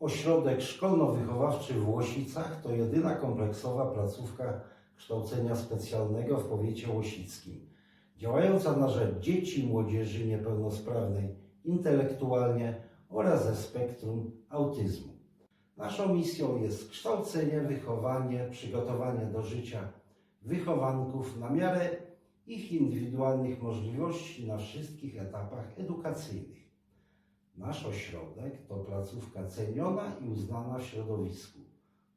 Ośrodek Szkolno-Wychowawczy w Łosicach to jedyna kompleksowa placówka kształcenia specjalnego w powiecie łosickim, działająca na rzecz dzieci i młodzieży niepełnosprawnej intelektualnie oraz ze spektrum autyzmu. Naszą misją jest kształcenie, wychowanie, przygotowanie do życia wychowanków na miarę ich indywidualnych możliwości na wszystkich etapach edukacyjnych. Nasz ośrodek to placówka ceniona i uznana w środowisku,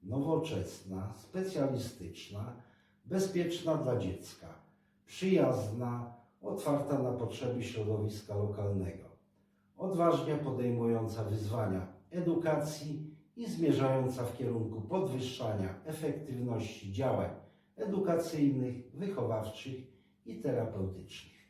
nowoczesna, specjalistyczna, bezpieczna dla dziecka, przyjazna, otwarta na potrzeby środowiska lokalnego, odważnie podejmująca wyzwania edukacji i zmierzająca w kierunku podwyższania efektywności działań edukacyjnych, wychowawczych i terapeutycznych.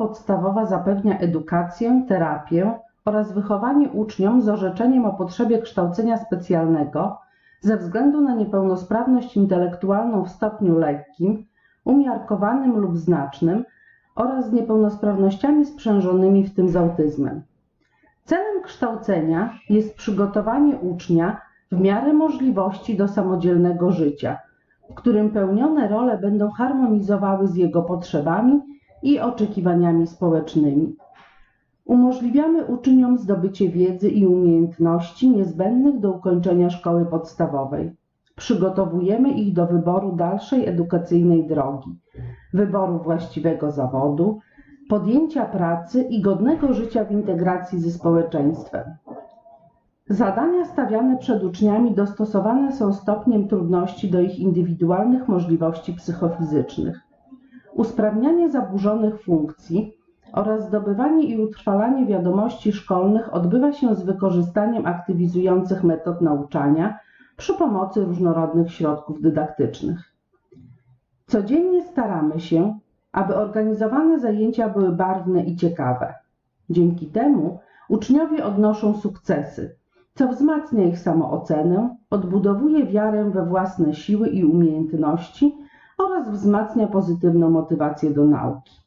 Podstawowa zapewnia edukację, terapię oraz wychowanie uczniom z orzeczeniem o potrzebie kształcenia specjalnego ze względu na niepełnosprawność intelektualną w stopniu lekkim, umiarkowanym lub znacznym oraz z niepełnosprawnościami sprzężonymi, w tym z autyzmem. Celem kształcenia jest przygotowanie ucznia w miarę możliwości do samodzielnego życia, w którym pełnione role będą harmonizowały z jego potrzebami i oczekiwaniami społecznymi. Umożliwiamy uczniom zdobycie wiedzy i umiejętności niezbędnych do ukończenia szkoły podstawowej. Przygotowujemy ich do wyboru dalszej edukacyjnej drogi, wyboru właściwego zawodu, podjęcia pracy i godnego życia w integracji ze społeczeństwem. Zadania stawiane przed uczniami dostosowane są stopniem trudności do ich indywidualnych możliwości psychofizycznych usprawnianie zaburzonych funkcji oraz zdobywanie i utrwalanie wiadomości szkolnych odbywa się z wykorzystaniem aktywizujących metod nauczania przy pomocy różnorodnych środków dydaktycznych. Codziennie staramy się, aby organizowane zajęcia były barwne i ciekawe. Dzięki temu uczniowie odnoszą sukcesy, co wzmacnia ich samoocenę, odbudowuje wiarę we własne siły i umiejętności oraz wzmacnia pozytywną motywację do nauki.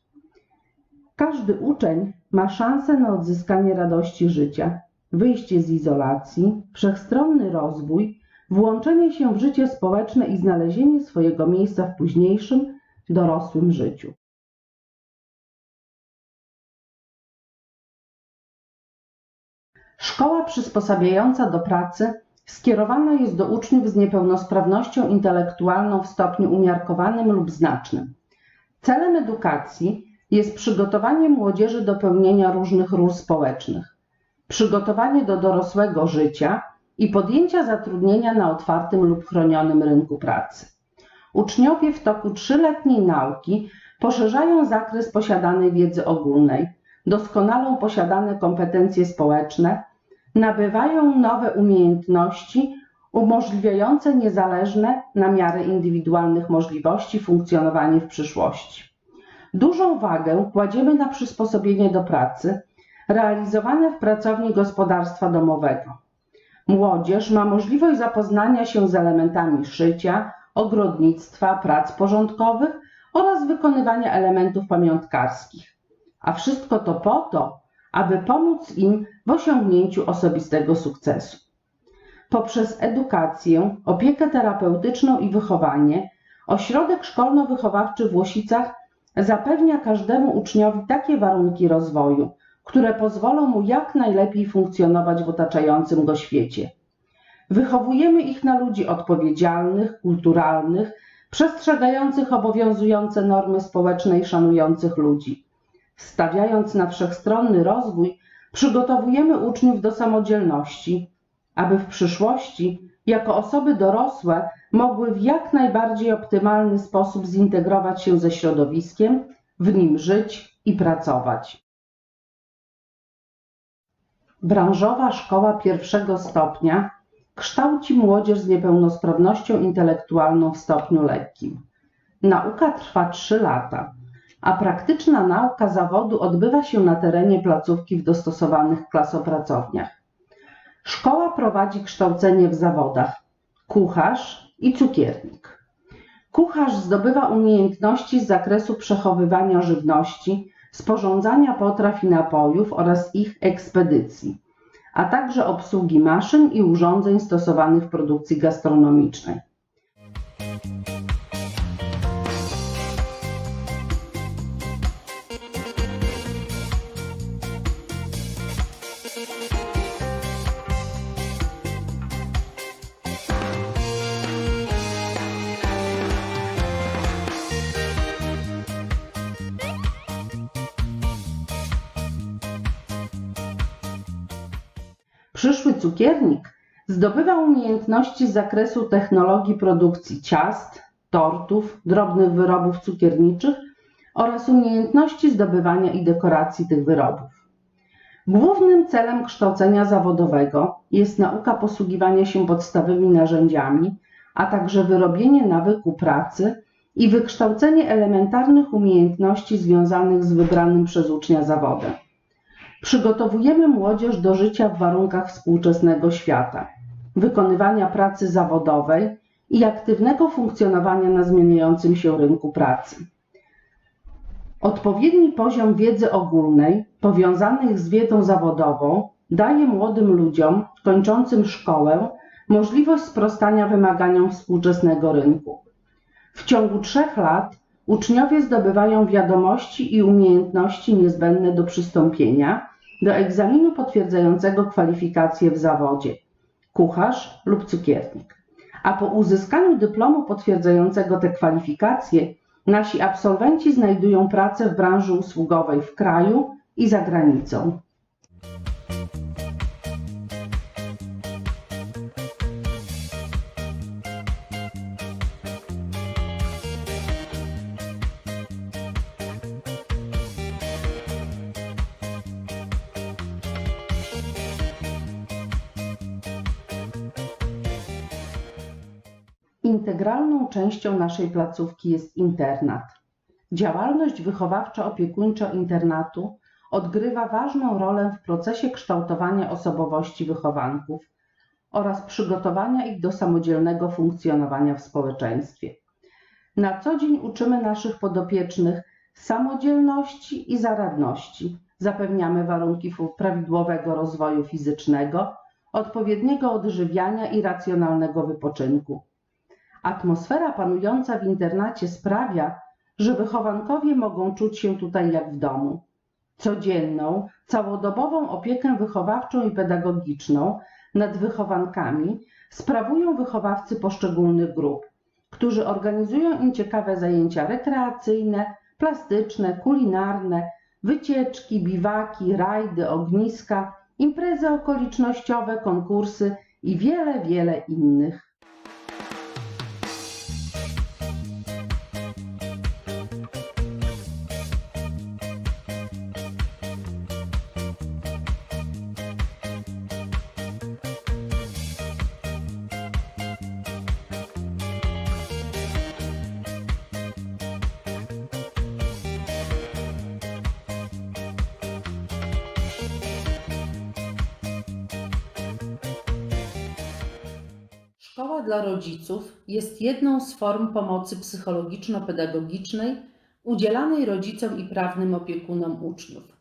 Każdy uczeń ma szansę na odzyskanie radości życia, wyjście z izolacji, wszechstronny rozwój, włączenie się w życie społeczne i znalezienie swojego miejsca w późniejszym, dorosłym życiu. Szkoła przysposabiająca do pracy skierowana jest do uczniów z niepełnosprawnością intelektualną w stopniu umiarkowanym lub znacznym. Celem edukacji jest przygotowanie młodzieży do pełnienia różnych ról społecznych, przygotowanie do dorosłego życia i podjęcia zatrudnienia na otwartym lub chronionym rynku pracy. Uczniowie w toku trzyletniej nauki poszerzają zakres posiadanej wiedzy ogólnej, doskonalą posiadane kompetencje społeczne, nabywają nowe umiejętności umożliwiające niezależne na miarę indywidualnych możliwości funkcjonowanie w przyszłości. Dużą wagę kładziemy na przysposobienie do pracy realizowane w pracowni gospodarstwa domowego. Młodzież ma możliwość zapoznania się z elementami szycia, ogrodnictwa, prac porządkowych oraz wykonywania elementów pamiątkarskich. A wszystko to po to, aby pomóc im w osiągnięciu osobistego sukcesu. Poprzez edukację, opiekę terapeutyczną i wychowanie, ośrodek szkolno-wychowawczy w Łosicach zapewnia każdemu uczniowi takie warunki rozwoju, które pozwolą mu jak najlepiej funkcjonować w otaczającym go świecie. Wychowujemy ich na ludzi odpowiedzialnych, kulturalnych, przestrzegających obowiązujące normy społeczne i szanujących ludzi Stawiając na wszechstronny rozwój, przygotowujemy uczniów do samodzielności, aby w przyszłości, jako osoby dorosłe, mogły w jak najbardziej optymalny sposób zintegrować się ze środowiskiem, w nim żyć i pracować. Branżowa szkoła pierwszego stopnia kształci młodzież z niepełnosprawnością intelektualną w stopniu lekkim. Nauka trwa 3 lata, a praktyczna nauka zawodu odbywa się na terenie placówki w dostosowanych klasopracowniach. Szkoła prowadzi kształcenie w zawodach kucharz i cukiernik. Kucharz zdobywa umiejętności z zakresu przechowywania żywności, sporządzania potraw i napojów oraz ich ekspedycji, a także obsługi maszyn i urządzeń stosowanych w produkcji gastronomicznej. Przyszły cukiernik zdobywa umiejętności z zakresu technologii produkcji ciast, tortów, drobnych wyrobów cukierniczych oraz umiejętności zdobywania i dekoracji tych wyrobów. Głównym celem kształcenia zawodowego jest nauka posługiwania się podstawowymi narzędziami, a także wyrobienie nawyku pracy i wykształcenie elementarnych umiejętności związanych z wybranym przez ucznia zawodem. Przygotowujemy młodzież do życia w warunkach współczesnego świata, wykonywania pracy zawodowej i aktywnego funkcjonowania na zmieniającym się rynku pracy. Odpowiedni poziom wiedzy ogólnej, powiązanych z wiedzą zawodową, daje młodym ludziom kończącym szkołę możliwość sprostania wymaganiom współczesnego rynku. W ciągu trzech lat uczniowie zdobywają wiadomości i umiejętności niezbędne do przystąpienia do egzaminu potwierdzającego kwalifikacje w zawodzie kucharz lub cukiernik. A po uzyskaniu dyplomu potwierdzającego te kwalifikacje, nasi absolwenci znajdują pracę w branży usługowej w kraju i za granicą. Integralną częścią naszej placówki jest internat. Działalność wychowawczo-opiekuńczo-internatu odgrywa ważną rolę w procesie kształtowania osobowości wychowanków oraz przygotowania ich do samodzielnego funkcjonowania w społeczeństwie. Na co dzień uczymy naszych podopiecznych samodzielności i zaradności. Zapewniamy warunki prawidłowego rozwoju fizycznego, odpowiedniego odżywiania i racjonalnego wypoczynku. Atmosfera panująca w internacie sprawia, że wychowankowie mogą czuć się tutaj jak w domu. Codzienną, całodobową opiekę wychowawczą i pedagogiczną nad wychowankami sprawują wychowawcy poszczególnych grup, którzy organizują im ciekawe zajęcia rekreacyjne, plastyczne, kulinarne, wycieczki, biwaki, rajdy, ogniska, imprezy okolicznościowe, konkursy i wiele, wiele innych. Szkoła dla rodziców jest jedną z form pomocy psychologiczno-pedagogicznej udzielanej rodzicom i prawnym opiekunom uczniów.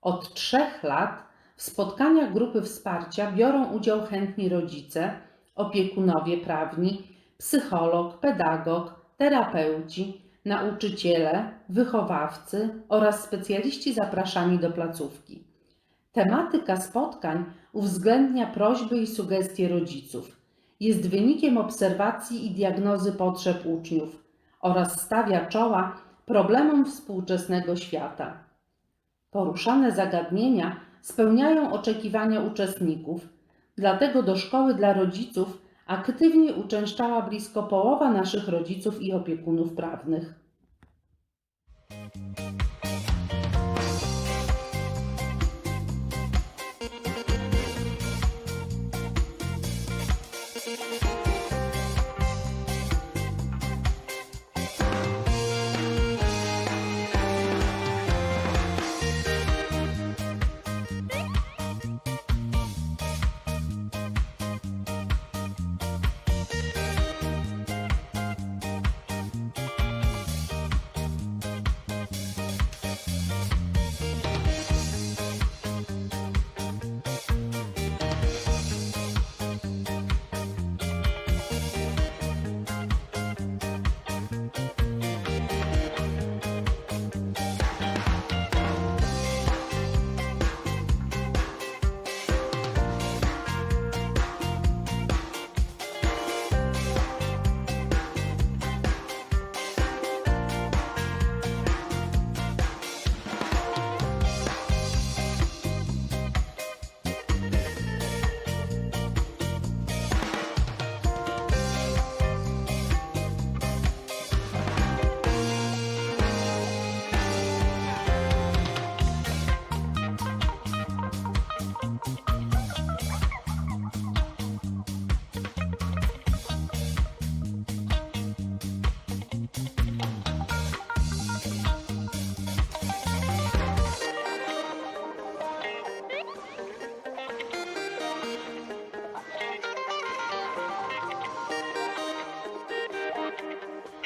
Od trzech lat w spotkaniach grupy wsparcia biorą udział chętni rodzice, opiekunowie prawni, psycholog, pedagog, terapeuci, nauczyciele, wychowawcy oraz specjaliści zapraszani do placówki. Tematyka spotkań uwzględnia prośby i sugestie rodziców jest wynikiem obserwacji i diagnozy potrzeb uczniów oraz stawia czoła problemom współczesnego świata. Poruszane zagadnienia spełniają oczekiwania uczestników, dlatego do szkoły dla rodziców aktywnie uczęszczała blisko połowa naszych rodziców i opiekunów prawnych.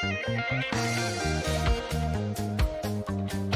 Thank you.